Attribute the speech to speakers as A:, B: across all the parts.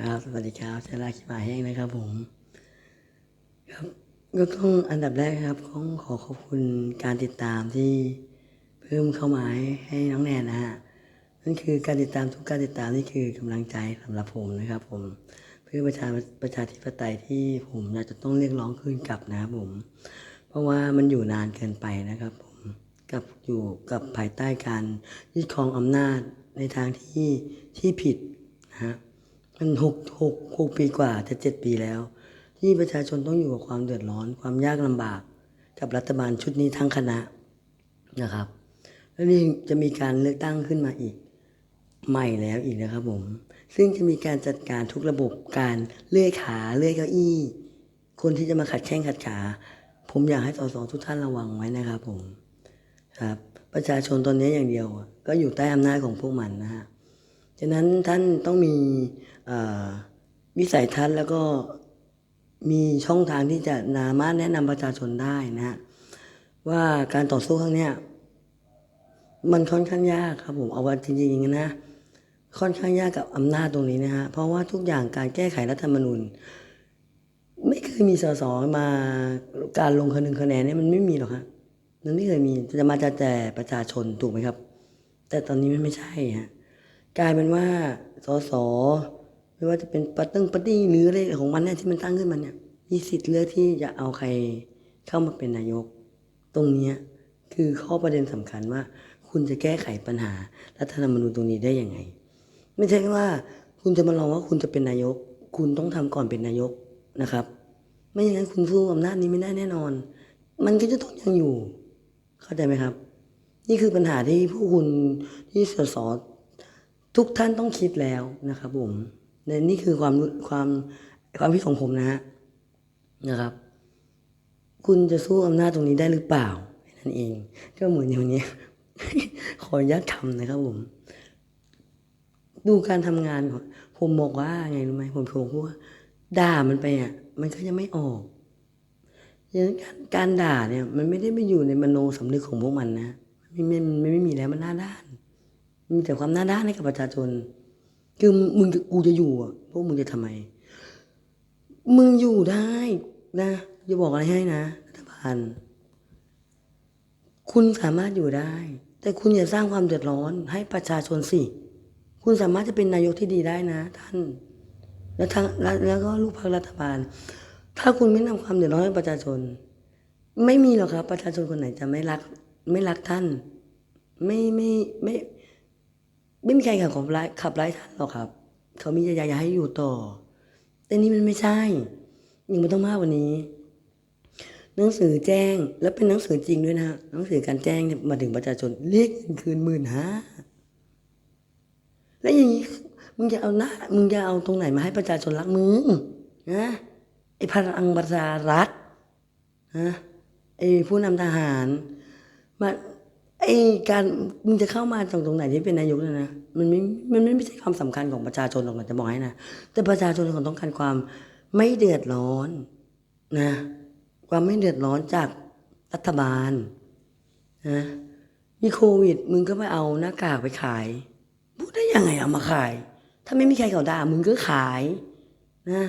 A: ครับสวัสดีครับชลาคิมาแห้งนะครับผมครับก็ต้องอันดับแรกครับต้องขอขอบคุณการติดตามที่เพิ่มเข้ามาให้ให้น้องแนนนะฮะนั่นคือการติดตามทุกการติดตามนี่คือกำลังใจสำหรับผมนะครับ ผมเพื่อประชาประชาธิปไตยที่ผมอยากจะต้องเรียกร้องคืนกลับนะครับผม เพราะว่ามันอยู่นานเกินไปนะครับ ผมกับอยู่กับภายใต้การยึดครองอำนาจในทางที่ที่ผิดนะฮะ มันหกหกหกปีกว่าจะเจ็ดปีแล้ว ที่ประชาชนต้องอยู่กับความเดือดร้อน ความยากลำบาก กับรัฐบาลชุดนี้ทั้งคณะนะครับ แล้วนี่จะมีการเลือกตั้งขึ้นมาอีก ใหม่แล้วอีกนะครับผม ซึ่งจะมีการจัดการทุกระบบการเลื่อยขาเลื่อยเก้าอี้ คนที่จะมาขัดแข้งขัดขา ผมอยากให้สสทุกท่านระวังไว้นะครับผมครับประชาชนตอนนี้อย่างเดียวก็อยู่ใต้อำนาจของพวกมันนะฮะะนั้นท่านต้องมีวิสัยทัศน์แล้วก็มีช่องทางที่จะสามารถแนะนำประชาชนได้นะว่าการต่อสู้ครั้งเนี้ยมันค่อนข้างยากครับผมเอาว่าจริงๆนะค่อนข้างยากกับอำนาจตรงนี้นะฮะเพราะว่าทุกอย่างการแก้ไขรัฐธรรมนูญ ไม่เคยมีสสมาการลงคะแนนคะแนนเนี่ยมันไม่มีหรอกฮะมันไม่เคยมีจะมาจากแต่ประชาชนถูกไหมครับ แต่ตอนนี้มันไม่ใช่ฮะ กลายเป็นว่าสสไม่ว่าจะเป็นปัตตึงปัตตี้หรืออะไรของมันเนี่ยที่มันตั้งขึ้นมาเนี่ยมีสิทธิ์เลือกที่จะเอาใครเข้ามาเป็นนายก ตรงเนี้ยคือข้อประเด็นสำคัญว่า คุณจะแก้ไขปัญหารัฐธรรมนูญตรงนี้ได้ยังไง ไม่ใช่ว่าคุณจะมาลองว่าคุณจะเป็นนายก คุณต้องทำก่อนเป็นนายกนะครับ ไม่อย่างนั้นคุณสู้อำนาจนี้ไม่ได้แน่นอน มันก็จะต้องยังอยู่ เข้าใจไหมครับ นี่คือปัญหาที่ผู้คุณที่สส ทุกท่านต้องคิดแล้วนะครับผมในนี่คือความความความคิดของผมนะฮะนะครับ คุณจะสู้อำนาจตรงนี้ได้หรือเปล่านั่นเอง ก็เหมือนอย่างนี้ ขออนุญาตทำนะครับผม ดูการทำงานก่อนผมบอกว่าไงรู้ไหมผมผมพูดว่าด่ามันไปอะ มันก็จะไม่ออกดังนั้นการการด่าเนี่ย มันไม่ได้ไปอยู่ในมโนสำนึกของพวกมันนะมันไม่ไม่ไม่มีแล้วมันหน้าด้าน มีแต่ความน้าด้านให้กับประชาชน คือมึงจะกูจะอยู่อะพวกมึงจะทำไม มึงอยู่ได้นะจะบอกอะไรให้นะรัฐบาลคุณสามารถอยู่ได้ แต่คุณอย่าสร้างความเดือดร้อนให้ประชาชนสิคุณสามารถจะเป็นนายกที่ดีได้นะ ท่าน แล้วทางแล้วแล้วก็ลูกพรรครัฐบาล ถ้าคุณไม่นำความเดือดร้อนให้ประชาชน ไม่มีหรอกครับ ประชาชนคนไหนจะไม่รัก ไม่รักท่าน ไม่ไม่ไม่ ไม่มีใครขับขับไล่ขับไล่ท่านหรอกครับ เขามีใจอยากให้อยู่ต่อ แต่นี่มันไม่ใช่ ยังไม่ต้องมากกว่านี้ หนังสือแจ้งแล้วเป็นหนังสือจริงด้วยนะหนังสือการแจ้งมาถึงประชาชนเรียกเงินคืนหมื่นห้าแล้วอย่างนี้มึงจะเอาหน้ามึงจะเอาตรงไหนมาให้ประชาชนรักมึงนะไอ้พลังประชารัฐนะไอ้ผู้นำทหารมา ไอ้การมึงจะเข้ามาตรงตรงไหนที่เป็นนายกเนี่ยนะมันไม่มันไม่ใช่ความสำคัญของประชาชนหรอกนะจะบอกให้นะแต่ประชาชนเขาต้องการความไม่เดือดร้อนนะ ความไม่เดือดร้อนจากรัฐบาลนะมีโควิด มึงก็ไปเอาหน้ากากไปขายพูดได้ยังไงเอามาขาย ถ้าไม่มีใครเขาด่ามึงก็ขายนะ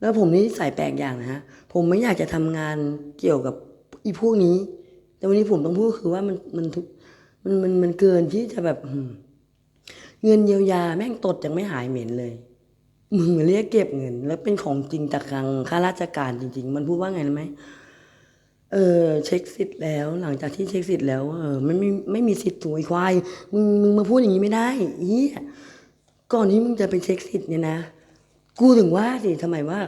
A: แล้วผมนี่ใส่แปลกอย่างนะฮะผมไม่อยากจะทำงานเกี่ยวกับอีพวกนี้ แต่วันนี้ผมต้องพูดคือว่ามันมันทุกมันมันมันเกินที่จะแบบเงินเยียวยาแม่งตดยังไม่หายเหม็นเลยมึงเรียกเก็บเงิน แล้วเป็นของจริงจากทางข้าราชการจริง ๆ มันพูดว่าไงรู้ไหมเออเช็คสิทธิ์แล้ว หลังจากที่เช็คสิทธิ์แล้วเออมันไม่ไม่มีสิทธิ์ถูกไอ้ควายมึงมึงมาพูดอย่างนี้ไม่ได้เฮียก่อนที่มึงจะไปเช็คสิทธิ์เนี่ยนะ กูถึงว่าสิทำไมว่า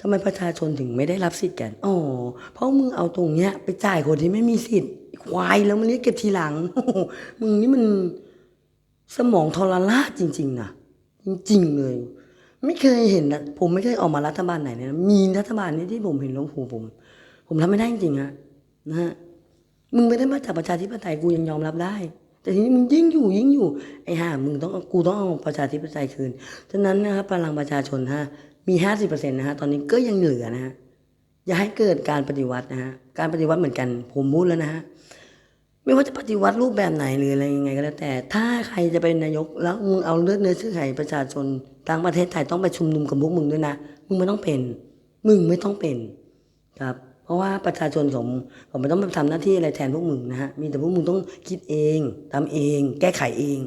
A: ทำไมประชาชนถึงไม่ได้รับสิทธิ์กันอ๋อเพราะมึงเอาตรงเนี้ยไปจ่ายคนที่ไม่มีสิทธิ์ควายแล้วมันเรียกเก็บทีหลังมึงนี่มันสมองทรลาจริง ๆนะจริงๆเลย ไม่เคยเห็นนะผมไม่เคยออกมารัฐบาลไหนเลยนะมีรัฐบาลนี้ที่ผมเห็นลวโหผม ผมทำไม่ได้จริงๆฮะนะฮะมึงไม่ได้มาจากประชาธิปไตยกูยังยอมรับได้ แต่ทีนี้มึงยิ่งอยู่ยิ่งอยู่ไอ้ห่ามึงต้องกูต้องเอาประชาธิปไตยคืนฉะนั้นนะครับพลังประชาชนฮะมีห้าสิบเปอร์เซ็นต์นะฮะตอนนี้ก็ยังเหลือนะฮะอย่าให้เกิดการปฏิวัตินะฮะการปฏิวัติเหมือนกันผมพูดแล้วนะฮะไม่ว่าจะปฏิวัติรูปแบบไหนหรืออะไรยังไงก็แล้วแต่ ถ้าใครจะเป็นนายกแล้วมึงเอาเลือดเนื้อเชื่อไขประชาชนทั้งประเทศไทยต้องไปชุมนุมกับพวกมึงด้วยนะ มึงไม่ต้องเป็น มึงไม่ต้องเป็นครับ เพราะว่าประชาชนผมผมไม่ต้องมาทำหน้าที่อะไรแทนพวกมึงนะฮะ มีแต่พวกมึงต้องคิดเองทำเอง แก้ไขเอง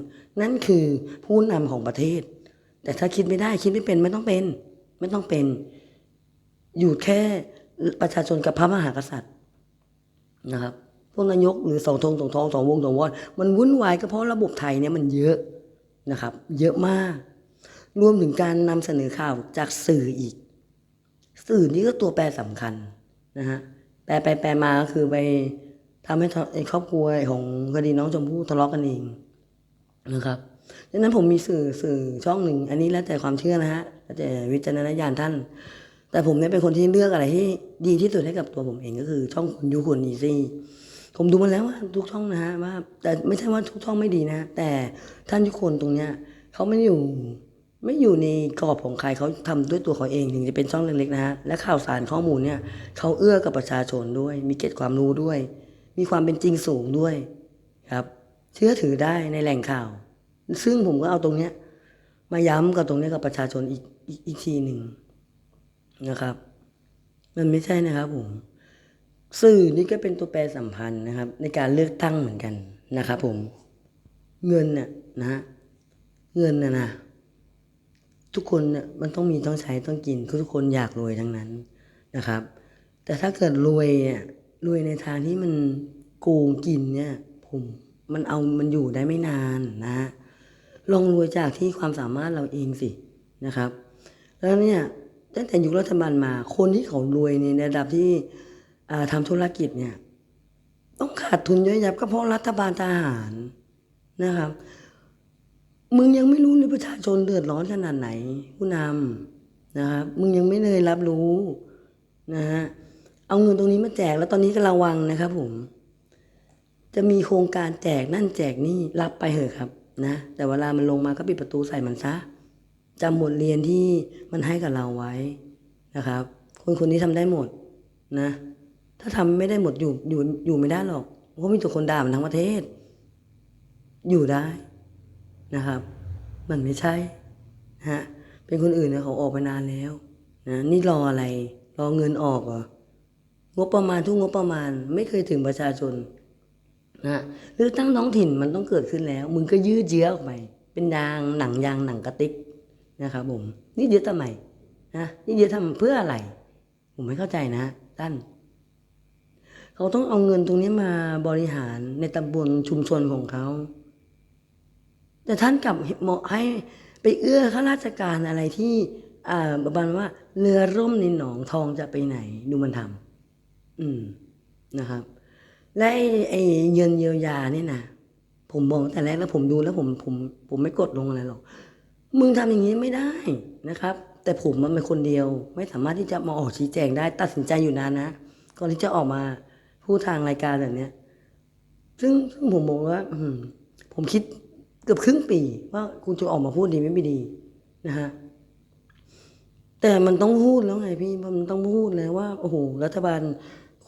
A: นั่นคือผู้นำของประเทศ แต่ถ้าคิดไม่ได้คิดไม่เป็นไม่ต้องเป็น ไม่ต้องเป็น อยู่แค่ประชาชนกับพระมหากษัตริย์นะครับพวกนายกหรือสองทงสองทองสองวงสองวอนมันวุ่นวายก็เพราะระบบไทยเนี่ยมันเยอะนะครับ เยอะมาก รวมถึงการนำเสนอข่าวจากสื่ออีก สื่อนี่ก็ตัวแปรสำคัญ นะฮะแปลไปแปลมาก็คือไปทำให้ครอบครัวของคดีน้องชมพู่ทะเลาะกันเองนะครับดังนั้นผมมีสื่อสื่อช่องหนึ่ง อันนี้แล้วแต่ความเชื่อนะฮะแล้วแต่วิจารณญาณท่าน แต่ผมเนี่ยเป็นคนที่เลือกอะไรที่ดีที่สุดให้กับตัวผมเองก็คือช่องคุณยูคุณอีซี่ผมดูมาแล้วว่าทุกช่องนะฮะว่าแต่ไม่ใช่ว่าทุกช่องไม่ดีนะ แต่ท่านทุกคนตรงเนี้ยเขาไม่อยู่ ไม่อยู่ในกรอบของใครเขาทำด้วยตัวเขาเองถึงจะเป็นช่องเล็กๆนะฮะและข่าวสารข้อมูลเนี่ยเขาเอื้อกับประชาชนด้วย มีเกร็ดความรู้ด้วย มีความเป็นจริงสูงด้วยครับ เชื่อถือได้ในแหล่งข่าว ซึ่งผมก็เอาตรงเนี้ยมาย้ำกับตรงเนี้ยกับประชาชนอีกอีกอีกทีหนึ่งนะครับ มันไม่ใช่นะครับผมสื่อนี่ก็เป็นตัวแปรสัมพันธ์นะครับ ในการเลือกตั้งเหมือนกันนะครับ ผม เงินน่ะนะฮะเงินน่ะนะ ทุกคนเนี่ยมันต้องมีต้องใช้ต้องกินทุกคนอยากรวยทั้งนั้นนะครับ แต่ถ้าเกิดรวยเนี่ยรวยในทางที่มันโกงกินเนี่ยผมมันเอามันอยู่ได้ไม่นานนะลองรวยจากที่ความสามารถเราเองสินะครับ แล้วเนี่ยตั้งแต่ยุครัฐบาลมา คนที่เขารวยในระดับที่อ่าทำธุรกิจเนี่ยต้องขาดทุนเยอะแยะก็เพราะรัฐบาลทหารนะครับ มึงยังไม่รู้เลยประชาชนเดือดร้อนขนาดไหน ผู้นำนะครับมึงยังไม่เลยรับรู้นะฮะเอาเงินตรงนี้มาแจกแล้วตอนนี้ก็ระวังนะครับผม จะมีโครงการแจกนั่นแจกนี่รับไปเถอะครับนะแต่เวลามันลงมาก็ปิดประตูใส่มันซะจำบทเรียนที่มันให้กับเราไว้นะครับ คนคนนี้ทำได้หมดนะ ถ้าทำไม่ได้หมดอยู่อยู่อยู่ไม่ได้หรอกเพราะมีแต่คนด่ามันทั้งประเทศ อยู่ได้ นะครับ มันไม่ใช่นะฮะเป็นคนอื่นเนี่ยเขาออกไปนานแล้วนะนี่รออะไร รอเงินออกเหรองบประมาณทุกงบประมาณไม่เคยถึงประชาชนนะฮะเลือตั้งท้องถิ่นมันต้องเกิดขึ้นแล้ว มึงก็ยืดเยื้อออกไป เป็นยางหนังยางหนังกระติกนะครับผมนี่เยื้อทำไมนะนี่เยื้อทำเพื่ออะไร ผมไม่เข้าใจนะท่านเขาต้องเอาเงินตรงนี้มาบริหารในตำบลชุมชนของเขา แต่ท่านกลับเหมาะให้ไปเอื้อข้าราชการอะไรที่ประมาณว่าเรือร่มในหนองทองจะไปไหน ดูมันทำอืมนะครับ และไอ้ไอ้เงินเยียวยาเนี่ยนะผมบอกตั้งแต่แรกแล้วผมดูแล้วผมผมผมไม่กดลงอะไรหรอกมึงทำอย่างนี้ไม่ได้นะครับ แต่ผมมันเป็นคนเดียว ไม่สามารถที่จะมาออกชี้แจงได้ ตัดสินใจอยู่นานนะก่อนที่จะออกมาพูดทางรายการแบบเนี้ยซึ่งซึ่งผมบอกว่าผมคิด เกือบครึ่งปีว่าคุณจะออกมาพูดดีไม่ดีนะฮะแต่มันต้องพูดแล้วไงพี่มันต้องพูดแล้วว่าโอ้โหรัฐบาล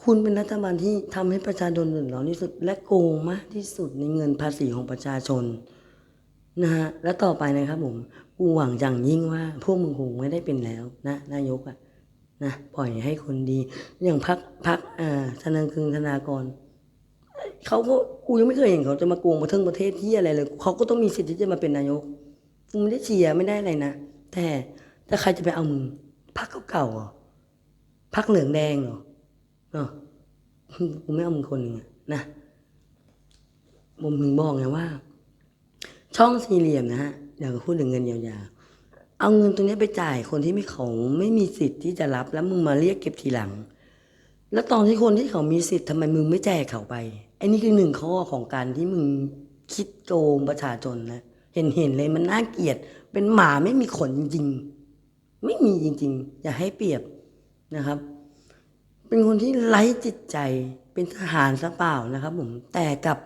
A: คุณเป็นรัฐบาลที่ทำให้ประชาชนเดือดร้อนที่สุด และโกงมากที่สุดในเงินภาษีของประชาชนนะฮะและต่อไปนะครับผมกูหวังอย่างยิ่งว่า พวกมึงคงไม่ได้เป็นแล้วนะนายกอะนะปล่อยให้คนดี อย่างพักพักอ่าธนาคึงธนากร เขาก็กูยังไม่เคยเห็นเขาจะมาโกงประเทศประเทศที่อะไรเลยเขาก็ต้องมีสิทธิ์ที่จะมาเป็นนายกกูไม่ได้เชียร์ไม่ได้อะไรนะแต่แต่ใครจะไปเอามึงพักเก่าๆเหรอพักเหลืองแดงเหรอเนาะกูไม่เอามึงคนหนึ่งอะนะผมถึงบอกไงว่า ช่องสี่เหลี่ยมนะฮะอยากจะพูดถึงเงินยียวยาเอาเงินตรงนี้ไปจ่ายคนที่ไม่เขาไม่มีสิทธิ์ที่จะรับแล้วมึงมาเรียกเก็บทีหลัง แล้วตอนที่คนที่เขามีสิทธิ์ทำไมมึงไม่แจกเขาไป อ้นี่คือหนึ่งข้อของการที่มึงคิดโกงประชาชนนะเห็นเห็นเลยมันน่าเกลียด เป็นหมาไม่มีขนจริง ไม่มีจริง ๆ อย่าให้เปรียบนะครับ เป็นคนที่ไร้จิตใจเป็นทหารซะเปล่านะครับ ผมแต่กับ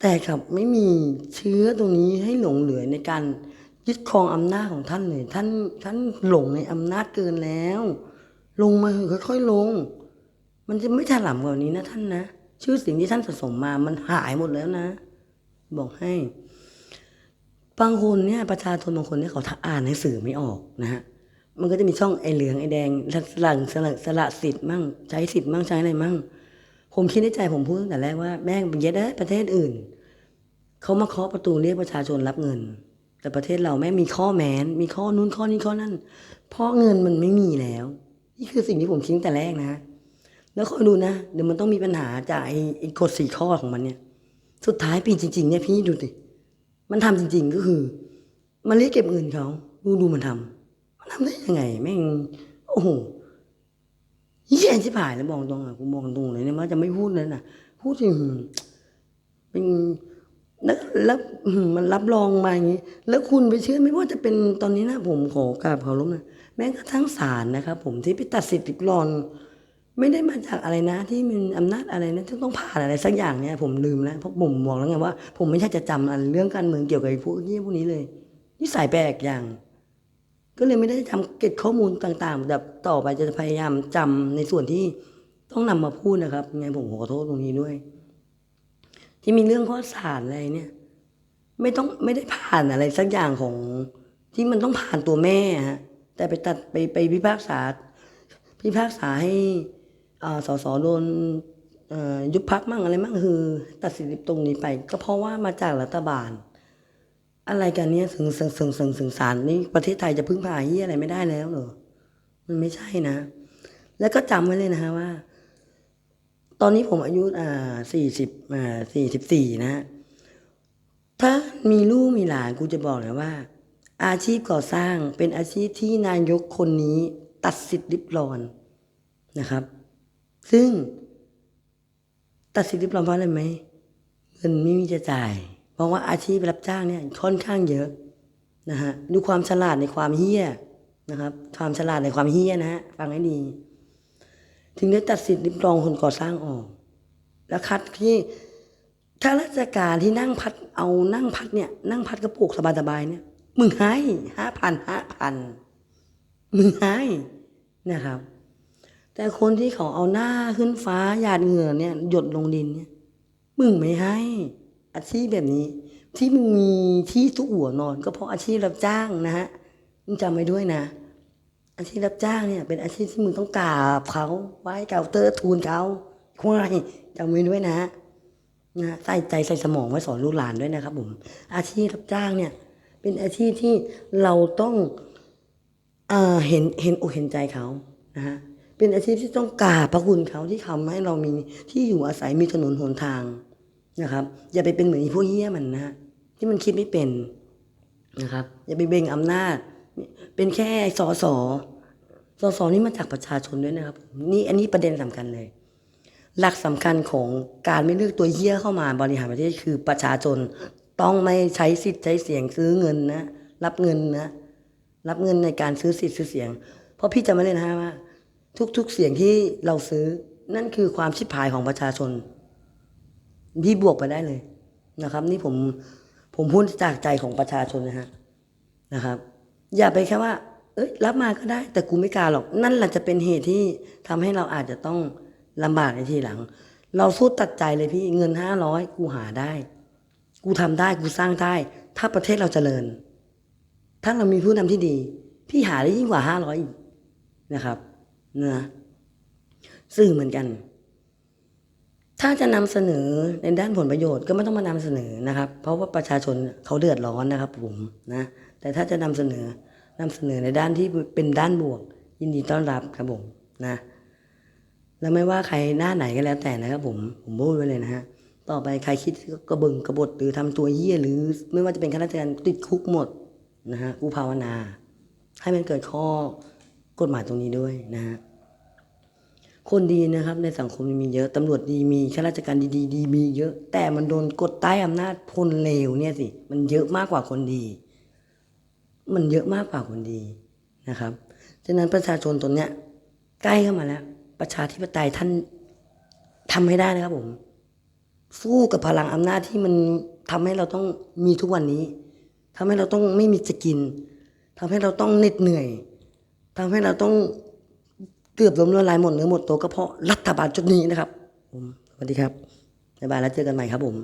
A: แต่กับไม่มีเชื้อตรงนี้ให้หลงเหลือในการยึดครองอำนาจของท่านเลยท่านท่านหลงในอำนาจเกินแล้ว ลงมาค่อยๆลง มันจะไม่ถล่ำกว่านี้นะท่านนะ ชื่อสียงที่ท่านสะสมมามันหายหมดแล้วนะ บอกให้ บางคนเนี่ย ประชาชนบางคนเนี่ยเขาอ่านหนังสือไม่ออกนะฮะ มันก็จะมีช่องไอ้เหลืองไอ้แดงสลังสละสละสิทธิ์มั่งใช้สิทธิ์มั่งใช้อะไรมั่ง ผมคิดในใจผมพูดตั้งแต่แรกว่าแม่งเย็ดเอ้ยประเทศอื่นเขามาเคาะประตูเรียกประชาชนรับเงิน แต่ประเทศเราแม่มีข้อแม้น มีข้อนู้นข้อนี้ข้อนั้นเพราะเงินมันไม่มีแล้ว นี่คือสิ่งที่ผมคิดตั้งแต่แรกนะ แล้วคอยดูนะ เดี๋ยวมันต้องมีปัญหาจากไอ้ไอ้กฎสี่ข้อของมันเนี่ย สุดท้ายปีจริง ๆ เนี่ยพี่ดูดิมันทำจริง ๆ ก็คือ มันเรียกเก็บเงินเขาดูดูมันทำมันทำได้ยังไงแม่งโอ้โหเยี่ยชิบหายแล้วบอกตรงอะกูบอกตรงเลยเนี่ยมันจะไม่พูดเลยนะพูดถึงเป็นแล้วแล้วมันรับรองมาอย่างนี้ แล้วคุณไปเชื่อไหม่ว่าจะเป็นตอนนี้นะผมขอกราบเคารพนะแม้กระทั่งศาลนะครับผมที่ไปตัดสิทธิ์รอน ไม่ได้มาจากอะไรนะ ที่มันอำนาจอะไรนะที่ต้องผ่านอะไรสักอย่างเนี่ยผมลืมแล้วเพราะผมบอกแล้วไงว่า ผมไม่ใช่จะจำอะไรเรื่องการเมืองเกี่ยวกับไอ้พวกนี้พวกนี้เลยนิสัยแปลกอย่าง ก็เลยไม่ได้จำเก็บข้อมูลต่างๆแบบต่อไปจะพยายามจำในส่วนที่ต้องนำมาพูดนะครับไงผมขอโทษตรงนี้ด้วย ที่มีเรื่องข้อสารอะไรเนี่ย ไม่ต้องไม่ได้ผ่านอะไรสักอย่างของที่มันต้องผ่านตัวแม่ฮะแต่ไปตัดไปไปพิพากษาพิพากษาให้ สสโดนยุบพักมั่งอะไรมั่งคือ ตัดสินตรงนี้ไป ก็เพราะว่ามาจากรัฐบาล อะไรกันเนี้ยถึงถึงถึงถึงถึงศาลนี่ประเทศไทยจะพึ่งพาเฮียอะไรไม่ได้แล้วเหรอมันไม่ใช่นะ แล้วก็จำไว้เลยนะฮะว่า ตอนนี้ผมอายุอ่าสี่สิบอ่าสี่สิบสี่นะฮะถ้ามีลูกมีหลานกูจะบอกเลยว่า อาชีพก่อสร้างเป็นอาชีพที่นายกคนนี้ตัดสิทธิ์ริบรอนนะครับ ซึ่ง ตัดสิทธิ์ริบรอนเพราะอะไรไหมเงินไม่มีจะจ่ายเพราะว่าอาชีพรับจ้างเนี่ยค่อนข้างเยอะนะฮะดูความฉลาดในความเฮี้ยนะครับความฉลาดในความเฮี้ยนะฮะฟังให้ดี ถึงได้ตัดสิทธิ์ริบรองคนก่อสร้างออก แล้วคัดที่ถ้าราชการที่นั่งพัดเอานั่งพัดเนี่ย นั่งพัดกระปุกสบายๆเนี่ย มึงให้ห้าพันห้าพันมึงให้นะครับ แต่คนที่เขาเอาหน้าขึ้นฟ้าหยาดเหงื่อเนี่ยหยดลงดินเนี่ยมึงไม่ให้ อาชีพแบบนี้ ที่มึงมีที่ทุกหัวนอน ก็เพราะอาชีพรับจ้างนะฮะมึงจำไว้ด้วยนะ อาชีพรับจ้างเนี่ย เป็นอาชีพที่มึงต้องกราบเขาไหว้เกาเตอร์ทูลเขาควายจำไว้ด้วยนะนะใส่ใจใส่สมองไว้สอนลูกหลานด้วยนะครับผมอาชีพรับจ้างเนี่ย เป็นอาชีพที่เราต้องเอ่อเห็นเห็นอกเห็นใจเขานะฮะ เป็นอาชีพที่ต้องกราบพระคุณเขาที่ทำให้เรามีที่อยู่อาศัยมีถนนหนทางนะครับ อย่าไปเป็นเหมือนพวกเหี้ยมันนะที่มันคิดไม่เป็นนะครับ อย่าไปเบ่งอำนาจ เป็นแค่สอสอสอสอนี่มาจากประชาชนด้วยนะครับ นี่อันนี้ประเด็นสำคัญเลย หลักสำคัญของการไม่เลือกตัวเหี้ยเข้ามาบริหารประเทศคือประชาชนต้องไม่ใช้สิทธิ์ใช้เสียงซื้อเงินนะรับเงินนะรับเงินในการซื้อสิทธิ์ซื้อเสียง เพราะพี่จำไว้เลยนฮะว่า ทุกๆเสียงที่เราซื้อ นั่นคือความชิบหายของประชาชนพี่บวกไปได้เลยนะครับ นี่ผมผมพูดจากใจของประชาชนนะฮะนะครับ อย่าไปแค่ว่า เอ้ย รับมาก็ได้ แต่กูไม่กล้าหรอก นั่นแหละจะเป็นเหตุที่ทำให้เราอาจจะต้องลำบากในทีหลัง เราสู้ตัดใจเลยพี่เงินห้าร้อยกูหาได้ กูทำได้กูสร้างได้ ถ้าประเทศเราเจริญ ถ้าเรามีผู้นำที่ดี พี่หาได้ยิ่งกว่าห้าร้อยนะครับ นะสื่อเหมือนกัน ถ้าจะนำเสนอในด้านผลประโยชน์ก็ไม่ต้องมานำเสนอนะครับ เพราะว่าประชาชนเขาเดือดร้อนนะครับผมนะแต่ถ้าจะนำเสนอนำเสนอในด้านที่เป็นด้านบวก ยินดีต้อนรับครับผมนะแล้วไม่ว่าใครหน้าไหนก็แล้วแต่นะครับผมผมพูดไว้เลยนะฮะต่อไปใครคิดกระเบิงกระบฏหรือทำตัวเหี้ยหรือ ไม่ว่าจะเป็นข้าราชการติดคุกหมดนะฮะกูภาวนา ให้มันเกิดข้อ กฎหมายตรงนี้ด้วยนะฮะคนดีนะครับ ในสังคมมีเยอะตำรวจดีมีข้าราชการดีดีมีเยอะ แต่มันโดนกดใต้อำนาจพลเลวเนี่ยสิมันเยอะมากกว่าคนดี มันเยอะมากกว่าคนดีนะครับฉะนั้นประชาชนตนเนี้ยใกล้เข้ามาแล้ว ประชาธิปไตยท่านทำให้ได้นะครับผม สู้กับพลังอำนาจที่มันทำให้เราต้องมีทุกวันนี้ทำให้เราต้องไม่มีจะกินทำให้เราต้องเหน็ดเหนื่อย ทำให้เราต้องเกือบล้มละลายหมดเนื้อหมดตัวก็เพราะรัฐบาลชุดนี้นะครับผมวัสดีครับบ๊ายบายแล้วเจอกันใหม่ครับผม